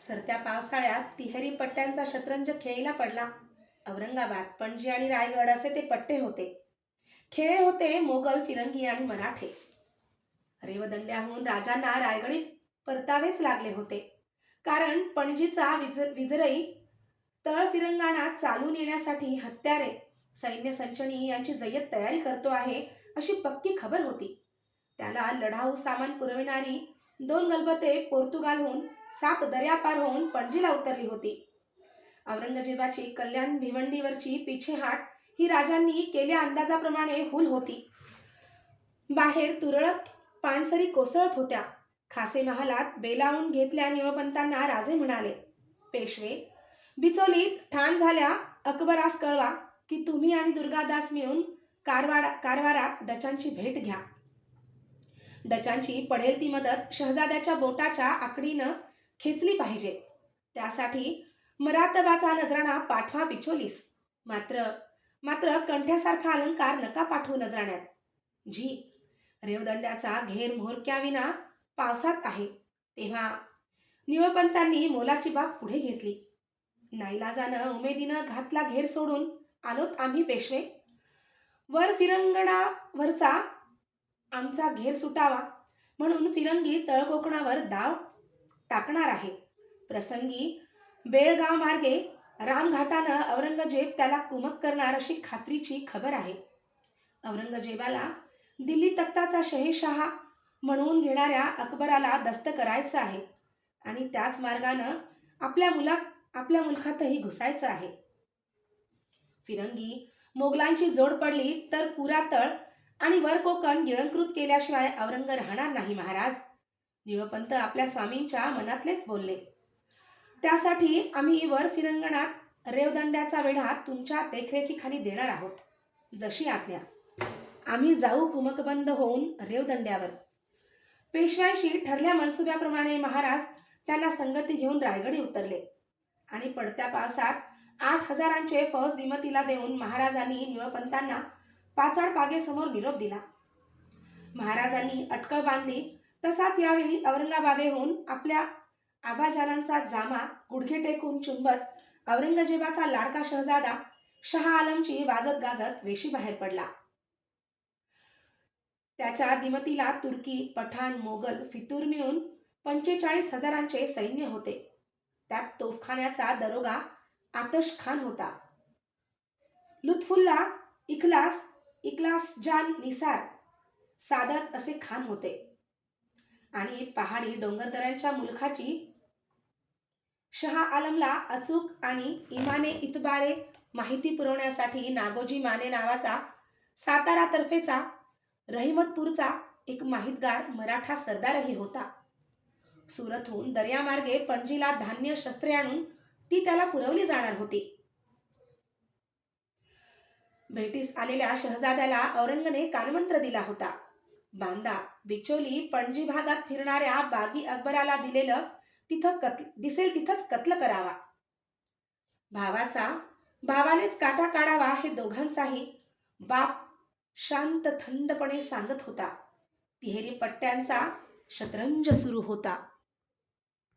सरत्या पावसाळ्यात तिहेरी पट्ट्यांचा शतरंज खेळीला पडला. औरंगाबाद पणजी आणि रायगड असे ते पट्टे होते. खेळे होते मोगल फिरंगी आणि मराठे. रेवदंड्याहून राजांना रायगडी परतावेच लागले होते. कारण पणजीचा विज विजरई तळ फिरंगाणा चालून येण्यासाठी हत्यारे सैन्य संचनी यांची जय्यत तयारी करतो आहे अशी पक्की खबर होती. त्याला लढाऊ सामान पुरविणारी दोन गलबते पोर्तुगालहून सात दर्या पार होऊन पणजीला उतरली होती. औरंगजेबाची कल्याण भिवंडीवरची पिछेहाट ही राजांनी केल्या अंदाजाप्रमाणे हुल होती. बाहेर तुरळक पानसरी कोसळत होत्या. खासे महालात बेलावून घेतल्या निळपंतांना राजे म्हणाले पेशवे बिचोलीत ठाण झाल्या अकबरास कळवा की तुम्ही आणि दुर्गादास मिळून कारवाडा कारवारात डचांची भेट घ्या. डचांची पडेल ती मदत शहजाद्याच्या बोटाच्या आकडीनं खेचली पाहिजे. त्यासाठी मरातबाचा नजराणा पाठवा बिचोलीस मात्र मात्र कंठ्यासारखा अलंकार नका पाठवू नजराण्यात. जी रेवदंड्याचा घेर मोहरक्याविना पावसात आहे. तेव्हा निळपंतांनी मोलाची बाब पुढे घेतली. नाईलाजानं उमेदीनं घातला घेर सोडून आलोत आम्ही पेशवे. वर फिरंगणावरचा आमचा घेर सुटावा म्हणून फिरंगी तळकोकणावर दाव टाकणार आहे. प्रसंगी बेळगाव मार्गे रामघाटानं औरंगजेब त्याला कुमक करणार अशी खात्रीची खबर आहे. औरंगजेबाला दिल्ली तख्ताचा शहेशहा म्हणून घेणाऱ्या अकबराला दस्त करायचं आहे आणि त्याच मार्गानं आपल्या मुला आपल्या मुलखातही घुसायचं आहे. फिरंगी मोगलांची जोड पडली तर पुरातळ आणि वर कोकण गिळंकृत केल्याशिवाय औरंग राहणार नाही महाराज. निळपंत आपल्या स्वामींच्या मनातलेच बोलले. त्यासाठी आम्ही वर फिरंगणात रेवदंड्याचा वेढा तुमच्या देखरेखीखाली देणार आहोत. जशी आज्ञा. आम्ही जाऊ कुमकबंद होऊन रेवदंड्यावर. पेशव्यांशी ठरल्या मनसुब्याप्रमाणे महाराज त्यांना संगती घेऊन रायगडी उतरले. आणि पडत्या पावसात आठ हजारांचे फौज निमतीला देऊन महाराजांनी निळपंतांना पाचाड बागेसमोर निरोप दिला. महाराजांनी अटकळ बांधली. तसाच यावेळी औरंगाबादेहून आपल्या आबाजानांचा जामा गुडघे टेकून चुंबत औरंगजेबाचा लाडका शहजादा शहा आलमची वाजत गाजत वेशी बाहेर पडला. त्याच्या दिमतीला तुर्की पठाण मोगल फितूर मिळून पंचेचाळीस हजारांचे सैन्य होते. त्यात तोफखान्याचा दरोगा आतश खान होता. लुत्फुल्ला इखलास इकलास जान निसार सादत असे खान होते. आणि पहाडी डोंगरदऱ्यांच्या मुलखाची शहा आलमला अचूक आणि इमाने इतबारे माहिती पुरवण्यासाठी नागोजी माने नावाचा सातारा तर्फेचा रहिमतपूरचा एक माहितगार मराठा सरदारही होता. सुरतहून दर्यामार्गे पणजीला धान्य शस्त्रे आणून ती त्याला पुरवली जाणार होती. भेटीस आलेल्या शहजाद्याला औरंगने कानमंत्र दिला होता. बांदा बिचोली पणजी भागात फिरणाऱ्या बागी अकबराला दिलेलं तिथं कत्ल दिसेल तिथंच कत्ल करावा. भावाचा भावानेच काटा काढावा हे दोघांचाही बाप शांत थंडपणे सांगत होता. तिहेरी पट्ट्यांचा शतरंज सुरू होता.